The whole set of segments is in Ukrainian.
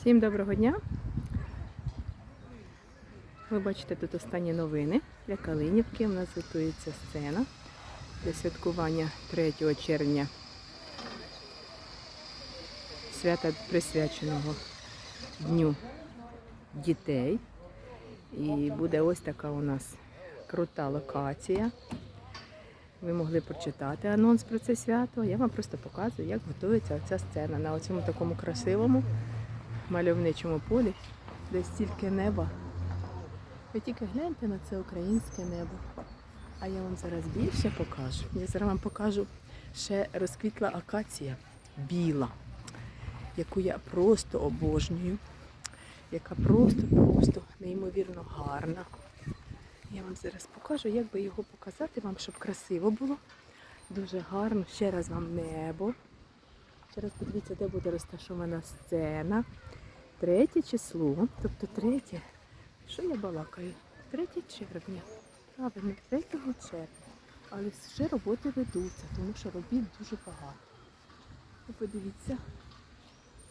Всім доброго дня. Ви бачите тут останні новини для Калинівки. У нас готується сцена для святкування 3 червня свята присвяченого Дню дітей. І буде ось така у нас крута локація. Ви могли прочитати анонс про це свято. Я вам просто показую, як готується ця сцена на цьому такому красивому мальовничому полі, де стільки неба. Ви тільки гляньте на це українське небо. А я вам зараз більше покажу. Я зараз вам покажу ще розквітла акація біла, яку я просто обожнюю, яка просто-просто неймовірно гарна. Я вам зараз покажу, як би його показати вам, щоб красиво було. Дуже гарно. Ще раз вам небо. Ще раз подивіться, де буде розташована сцена. Третє число, тобто третє. Що я балакаю? 3 червня. Правильно, 3 червня. Але ще роботи ведуться, тому що робіт дуже багато. Ви подивіться.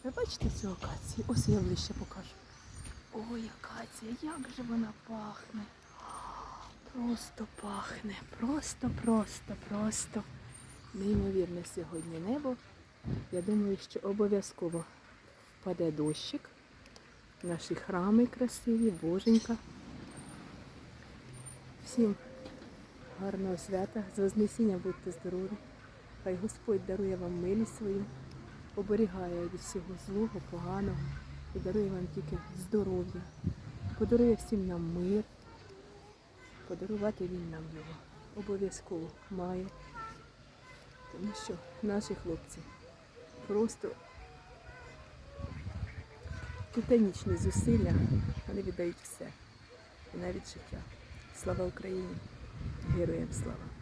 Ви бачите цю акацію? Ось я ближче покажу. Ой, акація, як же вона пахне. Просто пахне. Просто, просто, просто. Неймовірне сьогодні небо. Я думаю, що обов'язково впаде дощик. Наші храми красиві, боженька. Всім гарного свята, з Вознесіння будьте здорові. Хай Господь дарує вам милість свою, оберігає від всього злого, поганого і дарує вам тільки здоров'я. Подарує всім нам мир. Подарувати він нам його обов'язково має. Тому що наші хлопці просто титанічні зусилля, вони віддають все. І навіть життя. Слава Україні! Героям слава!